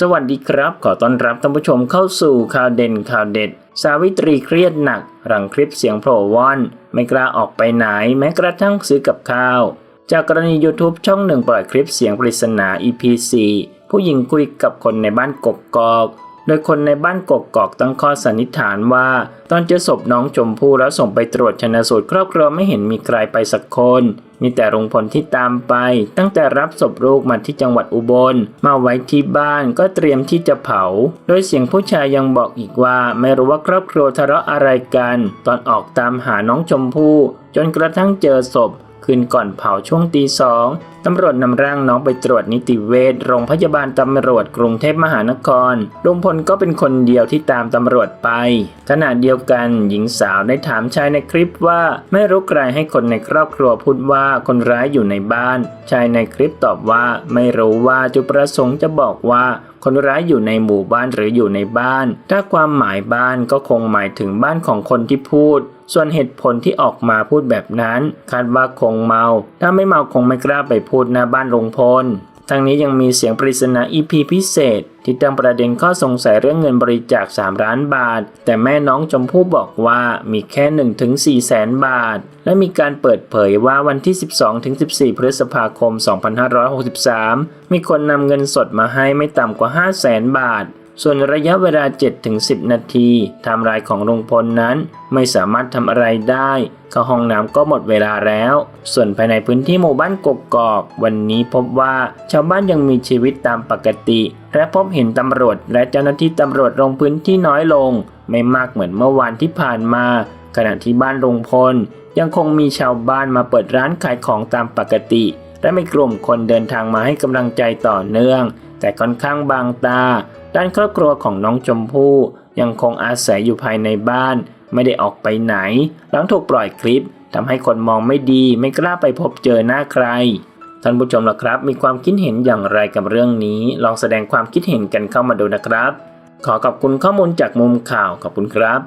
สวัสดีครับ ขอต้อนรับท่านผู้ชมเข้าสู่ข่าวเด่นข่าวเด็ด สาวิตรีเครียดหนัก หลังคลิปเสียงโผล่ว่อนไม่กล้าออกไปไหนแม้กระทั่งซื้อกับข้าว จากกรณี YouTube ช่องหนึ่งปล่อยคลิปเสียงปริศนา EP 4 ผู้หญิงคุยกับคนในบ้านกกกอก โดยคนในบ้านกกกอกตั้งข้อสันนิษฐานว่า ตอนเจอศพน้องชมพู่แล้วส่งไปตรวจชนะสูตรครอบครัวไม่เห็นมีใครไปสักคน มีแต่ลุงพลที่ตามไป ตั้งแต่รับศพลูกมาที่จังหวัดอุบล มาไว้ที่บ้านก็เตรียมที่จะเผา โดยเสียงผู้ชายยังบอกอีกว่าไม่รู้ว่าครอบครัวทะเลาะอะไรกัน ตอนออกตามหาน้องชมพู่จนกระทั่งเจอศพคืนก่อนเผาช่วงตีสอง ตำรวจนำร่างน้องไปตรวจนิติเวชโรงพยาบาลตำรวจกรุงเทพมหานครลุงพลก็เป็นคนเดียวที่ตามตำรวจไป ขณะเดียวกันหญิงสาวได้ถามชายในคลิปว่าไม่รู้ใครให้คนในครอบครัวพูดว่าคนร้ายอยู่ในบ้าน ชายในคลิปตอบว่าไม่รู้ว่าจุดประสงค์จะบอกว่าคนร้ายอยู่ในหมู่บ้านหรืออยู่ในบ้าน ถ้าความหมายบ้านก็คงหมายถึงบ้านของคนที่พูด ส่วนเหตุผลที่ออกมาพูดแบบนั้น คาดว่าคงเมา ถ้าไม่เมาคงไม่กล้าไปพูดหน้าบ้านลุงพล ทั้งนี้ยังมีเสียงปริศนาอีพีพิเศษ ที่ตั้งประเด็นข้อสงสัยเรื่องเงินบริจาค 3 ล้านบาท แต่แม่น้องชมพู่บอกว่ามีแค่1ถึง4แสนบาท และมีการเปิดเผยว่าวันที่ 12ถึง14 พฤษภาคม 2563 มีคนนำเงินสดมาให้ไม่ต่ำกว่า5แสนบาท ส่วนระยะเวลา 7-10 นาทีไทม์ไลน์ของลุงพลนั้นไม่สามารถทำอะไรได้เข้าห้องน้ำก็หมดเวลาแล้ว ส่วนภายในพื้นที่หมู่บ้านกกอก วันนี้พบว่าชาวบ้านยังมีชีวิตตามปกติ และพบเห็นตำรวจและเจ้าหน้าที่ตำรวจลงพื้นที่น้อยลง ไม่มากเหมือนเมื่อวานที่ผ่านมา ขณะที่บ้านลุงพล ยังคงมีชาวบ้านมาเปิดร้านขายของตามปกติ และมีกลุ่มคนเดินทางมาให้กำลังใจต่อเนื่อง แต่ค่อนข้างบางตา ด้านครอบครัวของน้องชมพู่ยังคงอาศัยอยู่ภายในบ้าน ไม่ได้ออกไปไหน หลังถูกปล่อยคลิปทำให้คนมองไม่ดีไม่กล้าไปพบเจอหน้าใคร ท่านผู้ชมล่ะครับ มีความคิดเห็นอย่างไรกับเรื่องนี้ ลองแสดงความคิดเห็นกันเข้ามาดูนะครับ ขอขอบคุณข้อมูลจากมุมข่าวขอบคุณครับ